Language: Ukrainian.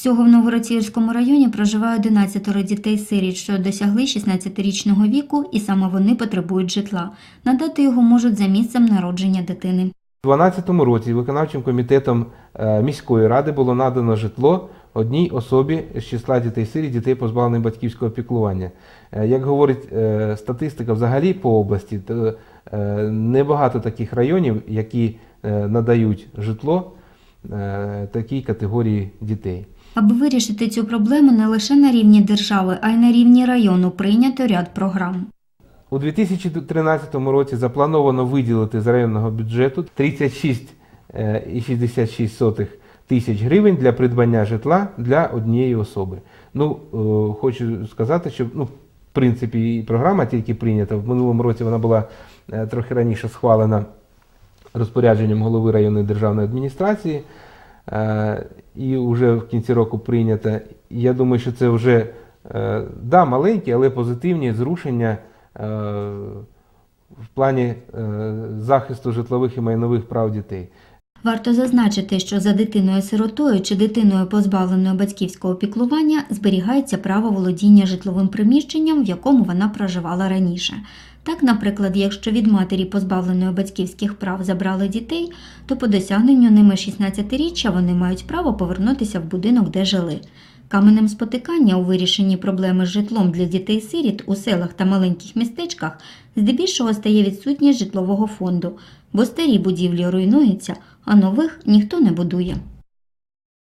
Всього в Новороцівському районі проживає 11 дітей-сиріт, що досягли 16-річного віку, і саме вони потребують житла. Надати його можуть за місцем народження дитини. У 2012 році виконавчим комітетом е, міської ради було надано житло одній особі з числа дітей сиріт, дітей позбавлених батьківського піклування. Е, Як говорить е, статистика взагалі по області, то небагато таких районів, які надають житло такій категорії дітей. Аби вирішити цю проблему не лише на рівні держави, а й на рівні району прийнято ряд програм. У 2013 році заплановано виділити з районного бюджету 36,66 тисяч гривень для придбання житла для однієї особи. Ну, е, хочу сказати, що ну, в принципі і програма тільки прийнята. В минулому році вона була е, трохи раніше схвалена розпорядженням голови районної державної адміністрації. Е, І вже в кінці року прийнята. Я думаю, що це вже е, да, маленькі, але позитивні зрушення е, в плані захисту житлових і майнових прав дітей. Варто зазначити, що за дитиною-сиротою чи дитиною позбавленою батьківського піклування зберігається право володіння житловим приміщенням, в якому вона проживала раніше. Так, наприклад, якщо від матері позбавленої батьківських прав забрали дітей, то по досягненню ними 16-річчя вони мають право повернутися в будинок, де жили. Каменем спотикання у вирішенні проблеми з житлом для дітей-сиріт у селах та маленьких містечках здебільшого стає відсутність житлового фонду, бо старі будівлі руйнуються, а нових ніхто не будує.